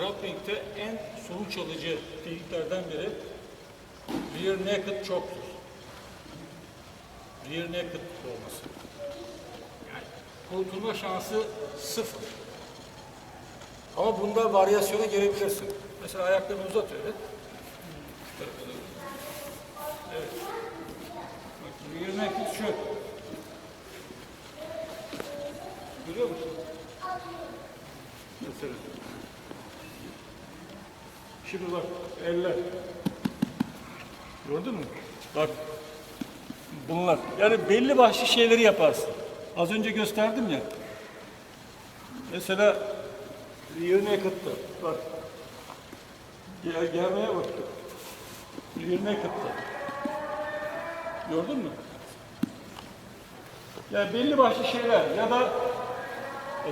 grappling'de en sonuç alıcı tekniklerden biri rear naked choke'tur. Rear naked olması. Yani kurtulma şansı sıfır. Ama bunda varyasyona girebilirsin. Mesela ayaklarını uzat öyle. Evet. Bak rear naked şu. Görüyor musun? Mesela. Şimdi bak eller. Gördün mü? Bak. Bunlar. Yani belli başlı şeyleri yaparsın. Az önce gösterdim ya. Mesela yerine kıttı. Bak. Gel, gelmeye bak. Yerine kıttı. Gördün mü? Yani belli başlı şeyler ya da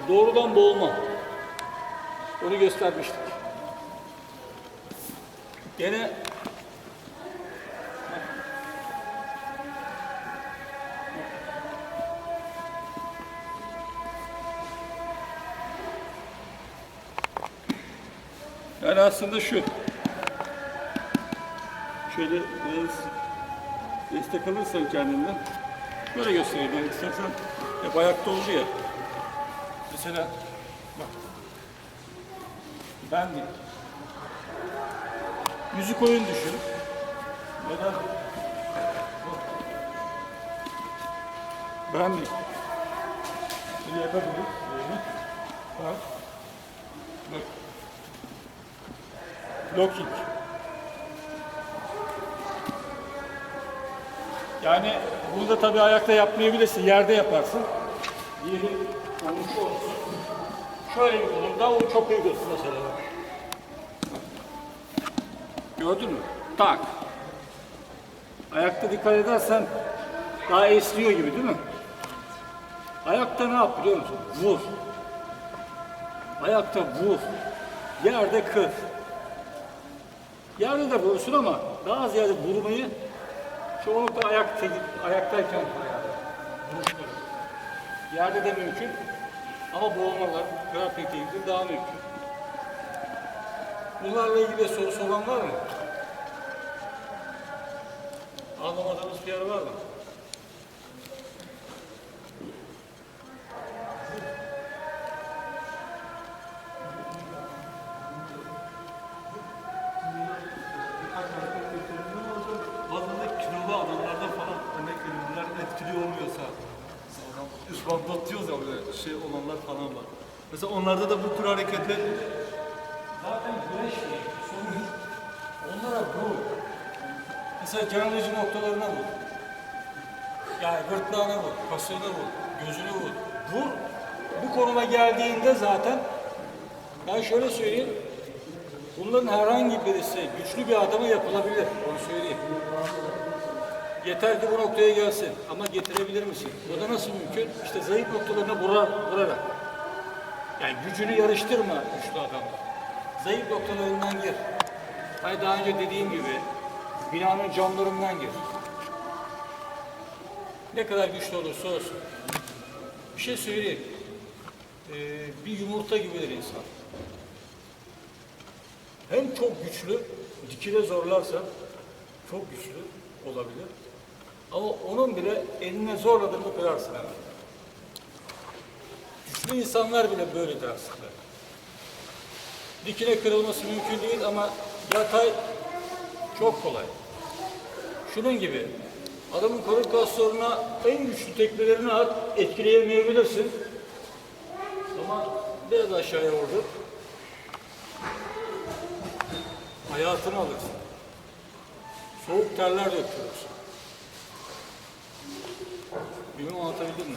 doğrudan boğulma. Onu göstermiştik. Gene Yani aslında şu. Şöyle biraz destek alırsan kendinden. Böyle göstereyim ben istersen. Hep ayakta oldu ya. Mesela bak. Ben de yüzük oyun düşün. Ya da ben Bunu yapabiliriz. Bak. Bak. Locking. Yani bunu da tabii ayakta yapmayabilirsin. Yerde yaparsın. Diğeri olmuş olsun. Şöyle bir kolumda o çok uygun mesela. Gördün mü? Tak. Ayakta dikkat edersen daha esniyor gibi değil mi? Ayakta ne yap biliyor musun? Vur. Ayakta vur. Yerde kır. Yerde de vurursun ama daha ziyade vurmayı çoğunlukla ayak, ayaktayken. Yerde de mümkün ama boğulmalar, grappling tekniği daha mümkün. Bunlarla ilgili sorusu olan var mı? Anlamadığınız bir yer var mı? Üst bantta atıyoruz ya şey olanlar falan var. Mesela onlarda da bu tür hareketler Mesela can alıcı noktalarına vur. Yani gırtlağına vur, kasığına vur, gözüne vur. Vur. Bu konuma geldiğinde zaten ben şöyle söyleyeyim. Bunların herhangi birisi güçlü bir adama yapılabilir. Onu söyleyeyim. Yeter ki bu noktaya gelsin. Ama getirebilir misin? Bu da nasıl mümkün? İşte zayıf noktalarına vurar, vurarak. Yani gücünü yarıştırma güçlü adamla. Zayıf noktalarından gir. Hani daha önce dediğim gibi binanın camlarından gir. Ne kadar güçlü olursa olsun. Bir şey söyleyeyim. Ee, bir yumurta gibidir insan. Hem çok güçlü, dikine zorlarsa çok güçlü olabilir. Ama onun bile eline zorladığını kırarsın hemen. Güçlü insanlar bile böyledir aslında. Dikine kırılması mümkün değil ama yatay çok kolay. Şunun gibi adamın karın kaslarına en güçlü tekmelerini at, etkileyemeyebilirsin. Ama biraz aşağıya vurdu. Hayatını alırsın. Soğuk terler döktürürsün. Bilmem anlatabildim mi?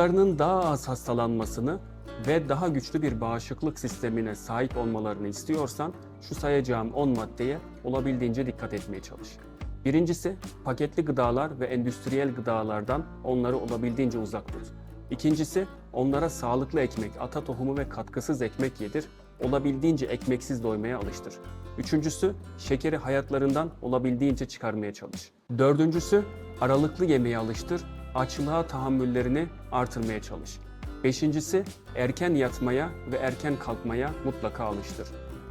Çocuklarının daha az hastalanmasını ve daha güçlü bir bağışıklık sistemine sahip olmalarını istiyorsan şu sayacağım 10 maddeye olabildiğince dikkat etmeye çalış. Birincisi, paketli gıdalar ve endüstriyel gıdalardan onları olabildiğince uzak tut. İkincisi, onlara sağlıklı ekmek, ata tohumu ve katkısız ekmek yedir, olabildiğince ekmeksiz doymaya alıştır. Üçüncüsü, şekeri hayatlarından olabildiğince çıkarmaya çalış. Dördüncüsü, aralıklı yemeğe alıştır, açlığa tahammüllerini artırmaya çalış. Beşincisi, erken yatmaya ve erken kalkmaya mutlaka alıştır.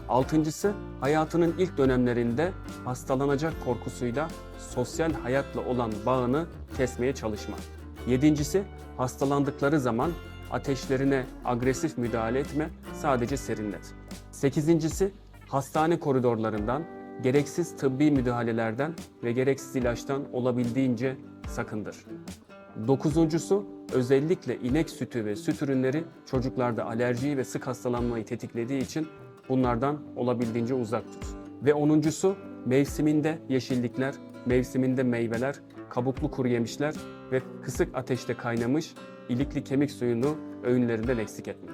Altıncısı, hayatının ilk dönemlerinde hastalanacak korkusuyla sosyal hayatla olan bağını kesmeye çalışma. Yedincisi, hastalandıkları zaman ateşlerine agresif müdahale etme, sadece serinlet. Sekizincisi, hastane koridorlarından, gereksiz tıbbi müdahalelerden ve gereksiz ilaçtan olabildiğince sakındır. Dokuzuncusu, özellikle inek sütü ve süt ürünleri çocuklarda alerjiyi ve sık hastalanmayı tetiklediği için bunlardan olabildiğince uzak tut. Ve onuncusu, mevsiminde yeşillikler, mevsiminde meyveler, kabuklu kuru yemişler ve kısık ateşte kaynamış ilikli kemik suyunu öğünlerinden eksik etme.